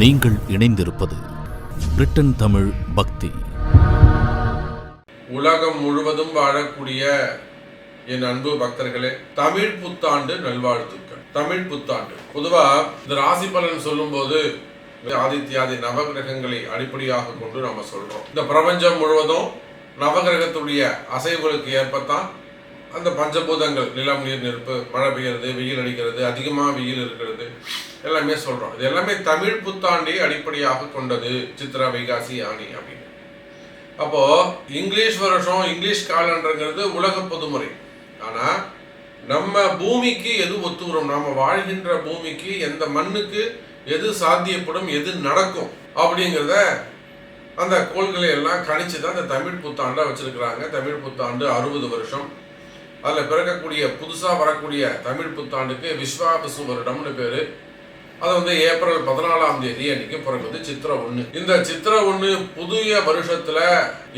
நீங்கள் இணைந்திருப்பது பிரிட்டன் தமிழ் பக்தி. உலகம் முழுவதும் வாழக்கூடிய என் அன்பு பக்தர்களே தமிழ் புத்தாண்டு நல்வாழ்த்துக்கள். தமிழ் புத்தாண்டு. பொதுவா இந்த ராசி பலன் சொல்லும்போது ஆதித்யாதி நவகிரகங்களை அடிப்படையாக கொண்டு நம்ம சொல்றோம். இந்த பிரபஞ்சம் முழுவதும் நவகிரகத்துடைய அசைவுகளுக்கு ஏற்பத்தான் அந்த பஞ்சபூதங்கள் நிலம் நீர் நெருப்பு மழை பெய்யறது வெயில் அடிக்கிறது அதிகமாக வெயில் இருக்கிறது. எல்லாமே சொல்கிறோம் இது எல்லாமே தமிழ் புத்தாண்டை அடிப்படையாக கொண்டது சித்ரா வைகாசி ஆணி அப்படின்னு. அப்போது இங்கிலீஷ் வருஷம் இங்கிலீஷ் காலண்டருங்கிறது உலக பொதுமுறை. ஆனால் நம்ம பூமிக்கு எது ஒத்து வரும் நம்ம வாழ்கின்ற பூமிக்கு எந்த மண்ணுக்கு எது சாத்தியப்படும் எது நடக்கும் அப்படிங்கிறத அந்த கோள்களை எல்லாம் கணிச்சு தான் இந்த தமிழ் புத்தாண்டை வச்சுருக்கிறாங்க. தமிழ் புத்தாண்டு அறுபது வருஷம். அதில் பிறக்கக்கூடிய புதுசாக வரக்கூடிய தமிழ் புத்தாண்டுக்கு விஸ்வாபசு வருடம்னு பேர். அது வந்து ஏப்ரல் பதினாலாம் தேதி அன்னைக்கு பிறகுது சித்திரை ஒன்று இந்த சித்திரை ஒன்று புதிய வருஷத்துல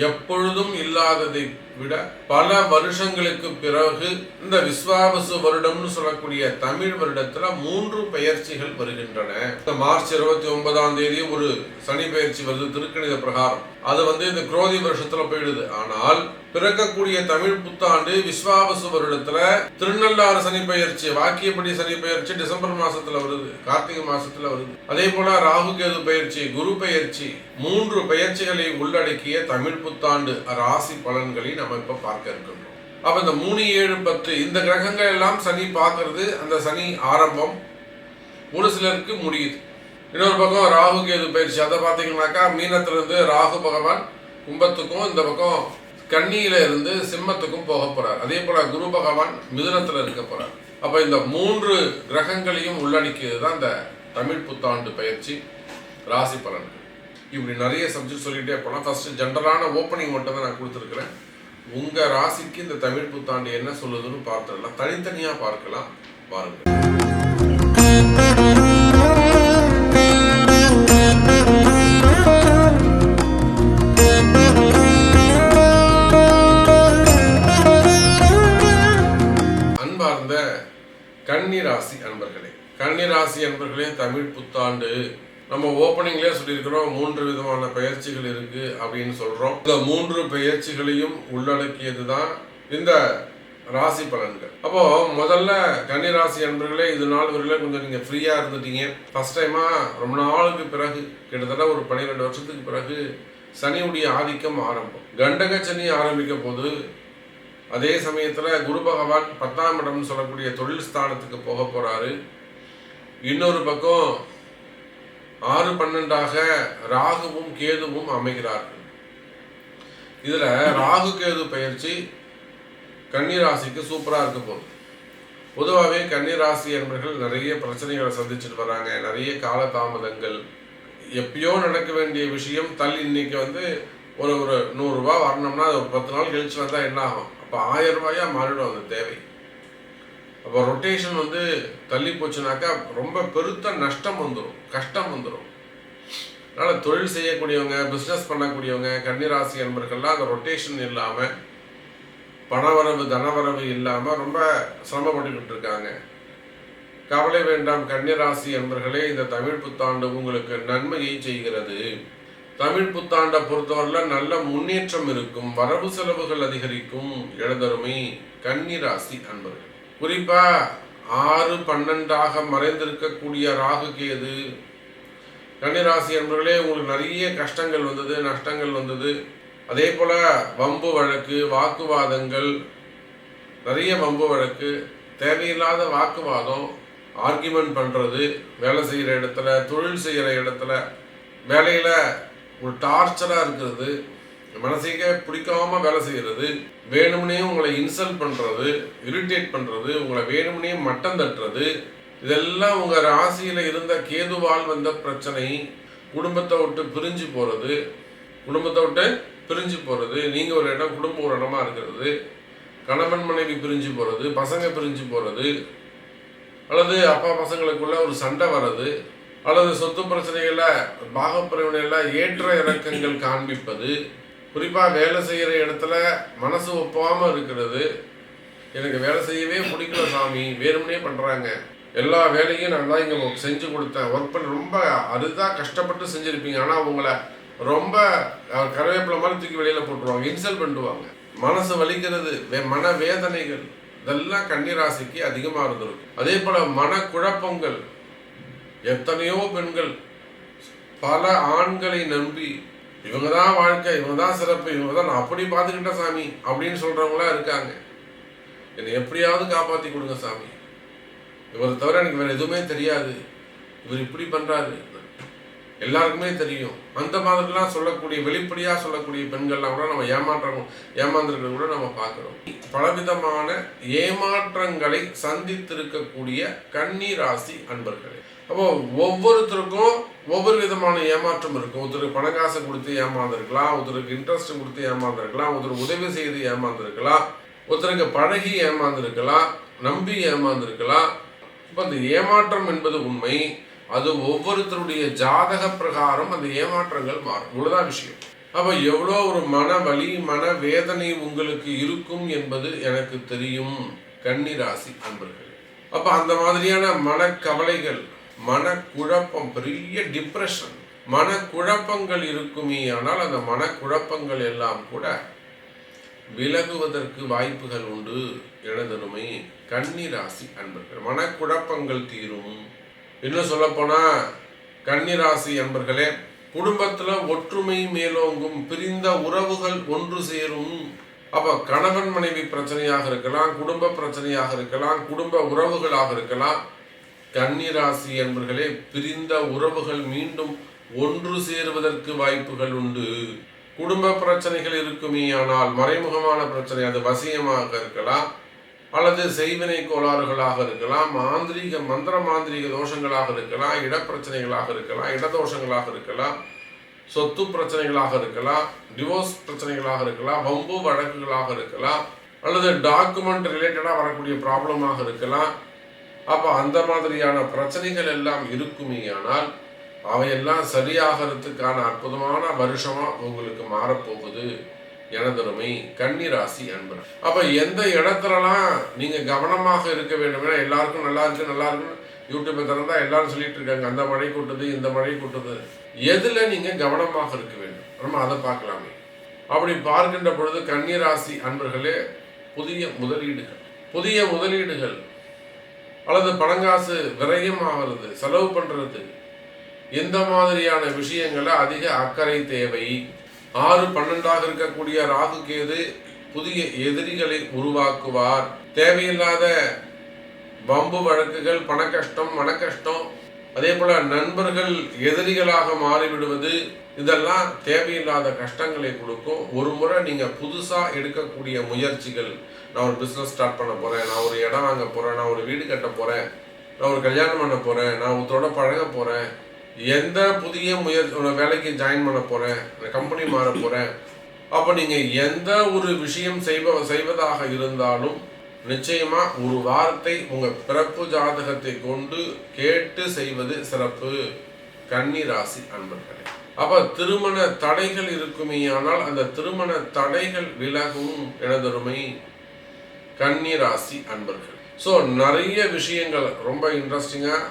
எப்பொழுதும் இல்லாததை விட பல வருஷங்களுக்கு பிறகு இந்த விஸ்வாவசு வருடம்னு சொல்லக்கூடிய தமிழ் வருடத்துல மூன்று பெயர்ச்சிகள் வருகின்றன. இந்த மார்ச் இருபத்தி ஒன்பதாம் தேதி ஒரு சனி பெயர்ச்சி வருது திருக்கணித பிரகாரம். அது வந்து இந்த குரோதி வருஷத்துல போயிடுது. ஆனால் பிறக்கக்கூடிய தமிழ் புத்தாண்டு விஸ்வாவசு வருடத்துல திருநள்ளாறு சனி பெயர்ச்சி வாக்கியப்படி சனி பெயர்ச்சி டிசம்பர் மாசத்துல வருது கார்த்திகை மாசத்துல வருது. அதே போல ராகு கேது பயிற்சி குரு பெயர்ச்சி மூன்று பெயர்ச்சிகளை உள்ளடக்கிய தமிழ் புத்தாண்டு ராசி பலன்களின் நம்ம இப்ப பார்க்க இருக்கின்றோம். அப்ப இந்த மூணு ஏழு பத்து இந்த கிரகங்கள் எல்லாம் சனி பார்க்கறது அந்த சனி ஆரம்பம். ஒரு சிலருக்கு முடியுது. இன்னொரு பக்கம் ராகு கேது பயிற்சி. அதை பார்த்தீங்கன்னாக்கா மீனத்துல இருந்து ராகு பகவான் கும்பத்துக்கும் இந்த பக்கம் கன்னியில இருந்து சிம்மத்துக்கும் போக போறார். அதே போல குரு பகவான் மிதுனத்துல இருக்க போறார். அப்ப இந்த மூன்று கிரகங்களையும் உள்ளடக்கியது தான் இந்த தமிழ் புத்தாண்டு பயிற்சி. ராசி பலன்கள். இப்படி நிறைய சப்ஜெக்ட் சொல்லிட்டே போனால் ஃபர்ஸ்ட் ஜென்ரலான ஓப்பனிங் மட்டும் தான் நான் கொடுத்துருக்குறேன். உங்க ராசிக்கு இந்த தமிழ் புத்தாண்டு என்ன சொல்லுதுன்னு பார்த்துடலாம். தனித்தனியா பார்க்கலாம். பாருங்க அன்பார்ந்த கன்னிராசி அன்பர்களே கன்னிராசி அன்பர்களே தமிழ் புத்தாண்டு நம்ம ஓப்பனிங்லேயே சொல்லியிருக்கிறோம் மூன்று விதமான பயிற்சிகள் இருக்கு அப்படின்னு சொல்றோம். இந்த மூன்று பயிற்சிகளையும் உள்ளடக்கியது தான் இந்த ராசி பலன்கள். அப்போ முதல்ல கன்னி ராசி அன்பர்களே இது நாள் வரையில கொஞ்சம் நீங்க ஃப்ரீயா இருந்துட்டீங்க. ஃபர்ஸ்ட் டைமா ரொம்ப நாளுக்கு பிறகு கிட்டத்தட்ட ஒரு பன்னிரெண்டு வருஷத்துக்கு பிறகு சனியுடைய ஆதிக்கம் ஆரம்பம். கண்டக சனி ஆரம்பிக்க போது அதே சமயத்துல குரு பகவான் பத்தாம் இடம்னு சொல்லக்கூடிய தொழில் ஸ்தானத்துக்கு போக போறாரு. இன்னொரு பக்கம் ஆறு பன்னெண்டாக ராகுவும் கேதுவும் அமைகிறார்கள். இதுல ராகு கேது பயிற்சி கன்னிராசிக்கு சூப்பராக இருக்க போகுது பொதுவாகவே கன்னிராசி என்பவர்கள் நிறைய பிரச்சனைகளை சந்திச்சுட்டு வராங்க. நிறைய காலதாமதங்கள். எப்பயோ நடக்க வேண்டிய விஷயம் தள்ளி இன்னைக்கு வந்து ஒரு ஒரு நூறுரூவா வரணும்னா அது ஒரு பத்து நாள் கழிச்சு வந்தால் என்ன ஆகும்? அப்போ ஆயிரம் ரூபாயா மாறிடும் அந்த தேவை. அப்போ ரொட்டேஷன் வந்து தள்ளி போச்சுனாக்கா ரொம்ப பெருத்த நஷ்டம் வந்துடும் கஷ்டம் வந்துடும் அதனால் தொழில் செய்யக்கூடியவங்க பிஸ்னஸ் பண்ணக்கூடியவங்க கன்னிராசி என்பர்கள்லாம் அந்த ரொட்டேஷன் இல்லாமல் பணவரவு தனவரவு இல்லாமல் ரொம்ப சிரமப்பட்டுக்கிட்டு இருக்காங்க. கவலை வேண்டாம் கன்னிராசி என்பர்களே இந்த தமிழ் புத்தாண்டு உங்களுக்கு நன்மையை செய்கிறது. தமிழ் புத்தாண்டை பொறுத்தவரையில் நல்ல முன்னேற்றம் இருக்கும் வரவு செலவுகள் அதிகரிக்கும். எழுதருமை கன்னிராசி அன்பர்கள். குறிப்பா ஆறு பன்னெண்டாக மறைந்திருக்கக்கூடிய ராகு கேது கன்னிராசி என்பவர்களே உங்களுக்கு நிறைய கஷ்டங்கள் வந்தது நஷ்டங்கள் வந்தது. அதே போல வம்பு வழக்கு வாக்குவாதங்கள் நிறைய வம்பு வழக்கு தேவையில்லாத வாக்குவாதம் ஆர்கியூமெண்ட் பண்ணுறது வேலை செய்கிற இடத்துல தொழில் செய்கிற இடத்துல வேலையில் ஒரு டார்ச்சராக இருக்கிறது. மனசுக்கே பிடிக்காம வேலை செய்கிறது வேணும்னே உங்களை இன்சல்ட் பண்ணுறது இரிட்டேட் பண்ணுறது உங்களை வேணும்னே மட்டம் தட்டுறது இதெல்லாம் உங்கள் ராசியில் இருந்த கேதுவால் வந்த பிரச்சனை குடும்பத்தை விட்டு பிரிஞ்சு போகிறது குடும்பத்தை விட்டு பிரிஞ்சு போகிறது நீங்கள் ஒரு இடம் குடும்பம் ஒரு இடமா இருக்கிறது கணவன் மனைவி பிரிஞ்சு போகிறது பசங்க பிரிஞ்சு போகிறது அல்லது அப்பா பசங்களுக்குள்ள ஒரு சண்டை வர்றது அல்லது சொத்து பிரச்சனைகளில் பாகப்பிரிவினையில் ஏற்ற இறக்கங்கள் காண்பிப்பது குறிப்பாக வேலை செய்கிற இடத்துல மனசு ஒப்பாமல் இருக்கிறது. எனக்கு வேலை செய்யவே பிடிக்கல சாமி. வேணும்னே பண்ணுறாங்க எல்லா வேலையும் நான் தான் இங்கே செஞ்சு கொடுத்தேன். ஒர்க் பண்ணி ரொம்ப அரிதாக கஷ்டப்பட்டு செஞ்சுருப்பீங்க. ஆனால் உங்களை ரொம்ப அஹ், கருவேப்பிலை மாதிரி தூக்கி வெளியில் போட்டுருவாங்க. இன்சல்ட் பண்ணுவாங்க மனசு வலிக்கிறது வே- மன வேதனைகள் இதெல்லாம் கன்னிராசிக்கு அதிகமாக இருந்திருக்கும் அதே போல் மனக்குழப்பங்கள் எத்தனையோ பெண்கள் பல ஆண்களை நம்பி இவங்க தான் வாழ்க்கை இவங்க தான் சிறப்பு இவங்க தான் நான் அப்படி பார்த்துக்கிட்டேன் சாமி அப்படின்னு சொல்கிறவங்களாம் இருக்காங்க. என்னை எப்படியாவது காப்பாற்றி கொடுங்க சாமி. இவரை தவிர எனக்கு வேறு எதுவுமே தெரியாது. இவர் இப்படி பண்ணுறாரு எல்லாருக்குமே தெரியும். அந்த மாதிரிலாம் சொல்லக்கூடிய வெளிப்படையாக சொல்லக்கூடிய பெண்கள்லாம் கூட நம்ம ஏமாற்றம் ஏமாந்திருக்கிறது கூட நம்ம பார்க்குறோம். பலவிதமான ஏமாற்றங்களை சந்தித்திருக்கக்கூடிய கன்னி ராசி அன்பர்களே. அப்போ ஒவ்வொருத்தருக்கும் ஒவ்வொரு விதமான ஏமாற்றம் இருக்கும். ஒருத்தருக்கு பணக்காசு கொடுத்து ஏமாந்துருக்கலாம் ஒருத்தருக்கு இன்ட்ரெஸ்ட் கொடுத்து ஏமாந்துருக்கலாம் ஒருத்தர் உதவி செய்து ஏமாந்துருக்கலாம் ஒருத்தருக்கு பழகி ஏமாந்துருக்கலாம் நம்பி ஏமாந்துருக்கலாம். இப்போ அந்த ஏமாற்றம் என்பது உண்மை. அது ஒவ்வொருத்தருடைய ஜாதக பிரகாரம் அந்த ஏமாற்றங்கள் மாறும். இவ்வளோதான் விஷயம். அப்போ எவ்வளோ ஒரு மன வலி மன வேதனை உங்களுக்கு இருக்கும் என்பது எனக்கு தெரியும். கன்னிராசி அன்பர்கள். அப்போ அந்த மாதிரியான மனக்கவலைகள் மனக்குழப்பம் பெரிய டிப்ரெஷன் மனக்குழப்பங்கள் இருக்குமே ஆனால் அந்த மனக்குழப்பங்கள் எல்லாம் கூட விலகுவதற்கு வாய்ப்புகள் உண்டு. எனதருமை கன்னிராசி அன்பர்கள். மனக்குழப்பங்கள் தீரும். இன்னும் சொல்லப்போனா கன்னிராசி அன்பர்களே குடும்பத்தில் ஒற்றுமை மேலோங்கும் பிரிந்த உறவுகள் ஒன்று சேரும். அப்போ கணவன் மனைவி பிரச்சனையாக இருக்கலாம் குடும்ப பிரச்சனையாக இருக்கலாம் குடும்ப உறவுகளாக இருக்கலாம். கன்னிராசி என்பர்களே பிரிந்த உறவுகள் மீண்டும் ஒன்று சேருவதற்கு வாய்ப்புகள் உண்டு. குடும்ப பிரச்சனைகள் இருக்குமே ஆனால் மறைமுகமான பிரச்சனை அது வசியமாக இருக்கலாம். அல்லது செய்வினை கோளாறுகளாக இருக்கலாம் மாந்திரீக மந்திர மாந்திரீக தோஷங்களாக இருக்கலாம் இடப்பிரச்சனைகளாக இருக்கலாம் இடதோஷங்களாக இருக்கலாம் சொத்து பிரச்சனைகளாக இருக்கலாம் டிவோர்ஸ் பிரச்சனைகளாக இருக்கலாம் வம்பு வழக்குகளாக இருக்கலாம் அல்லது டாக்குமெண்ட் ரிலேட்டடாக வரக்கூடிய ப்ராப்ளமாக இருக்கலாம். அப்போ அந்த மாதிரியான பிரச்சனைகள் எல்லாம் இருக்குமே ஆனால் அவையெல்லாம் சரியாகிறதுக்கான அற்புதமான வருஷமாக உங்களுக்கு மாறப்போகுது. எனதருமை கன்னிராசி அன்பர் அப்ப எந்த இடத்துலலாம் நீங்க கவனமாக இருக்க வேண்டும்? ஏன்னா எல்லாருக்கும் நல்லா இருக்கு நல்லா இருக்குன்னு யூடியூப்பை திறந்தா எல்லாரும் சொல்லிட்டு இருக்காங்க. அந்த மழை கொட்டுது இந்த மழை கொட்டுது. எதுல நீங்க கவனமாக இருக்க வேண்டும்? நம்ம அதை பார்க்கலாமே. அப்படி பார்க்கின்ற பொழுது கன்னிராசி அன்பர்களே புதிய முதலீடுகள் புதிய முதலீடுகள். அல்லது பணங்காசு விரயமாகிறது செலவு பண்றது. இந்த மாதிரியான விஷயங்களை அதிக அக்கறை தேவை. ஆறு பன்னெண்டாக இருக்கக்கூடிய ராகு கேது புதிய எதிரிகளை உருவாக்குவார். தேவையில்லாத வம்பு வழக்குகள் பண கஷ்டம் மன கஷ்டம் அதே போல நண்பர்கள் எதிரிகளாக மாறிவிடுவது இதெல்லாம் தேவையில்லாத கஷ்டங்களை கொடுக்கும். ஒரு முறை நீங்க புதுசா எடுக்கக்கூடிய முயற்சிகள் நான் ஒரு பிசினஸ் ஸ்டார்ட் பண்ண போறேன் நான் ஒரு இடம் வாங்க போறேன் நான் ஒரு வீடு கட்ட போறேன் நான் ஒரு கல்யாணம் பண்ண போறேன் நான் ஒருத்தரோட பழக போறேன் எந்த புதிய முயற்சி வேலைக்கு ஜாயின் பண்ண போகிறேன் கம்பெனி மாற போகிறேன் அப்போ நீங்கள் எந்த ஒரு விஷயம் செய்வ செய்வதாக இருந்தாலும் நிச்சயமாக ஒரு வார்த்தை உங்கள் பிறப்பு ஜாதகத்தை கொண்டு கேட்டு செய்வது சிறப்பு. கன்னி ராசி அன்பர்களே. அப்போ திருமண தடைகள் இருக்குமேயானால் அந்த திருமண தடைகள் விலகும் எனதொருமை கன்னி ராசி அன்பர்கள். ஸோ நிறைய விஷயங்கள் ரொம்ப இன்ட்ரெஸ்டிங்காக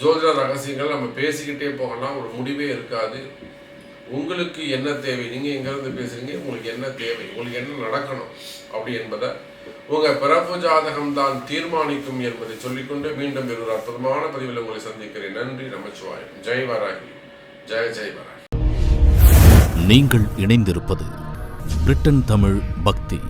ஜோதிட ரகசியங்கள் நம்ம பேசிக்கிட்டே போகலாம். ஒரு முடிவே இருக்காது. உங்களுக்கு என்ன தேவை? நீங்கள் எங்கேருந்து பேசுகிறீங்க உங்களுக்கு என்ன தேவை? உங்களுக்கு என்ன நடக்கணும்? அப்படி என்பதை உங்கள் பிறப்பு ஜாதகம் தான் தீர்மானிக்கும் என்பதை சொல்லிக்கொண்டு மீண்டும் ஒரு அற்புதமான பதிவில் உங்களை சந்திக்கிறேன். நன்றி நமச்சிவாயம். ஜெய் வராகி. ஜெய ஜெய் வராகி. நீங்கள் இணைந்திருப்பது பிரிட்டன் தமிழ் பக்தி.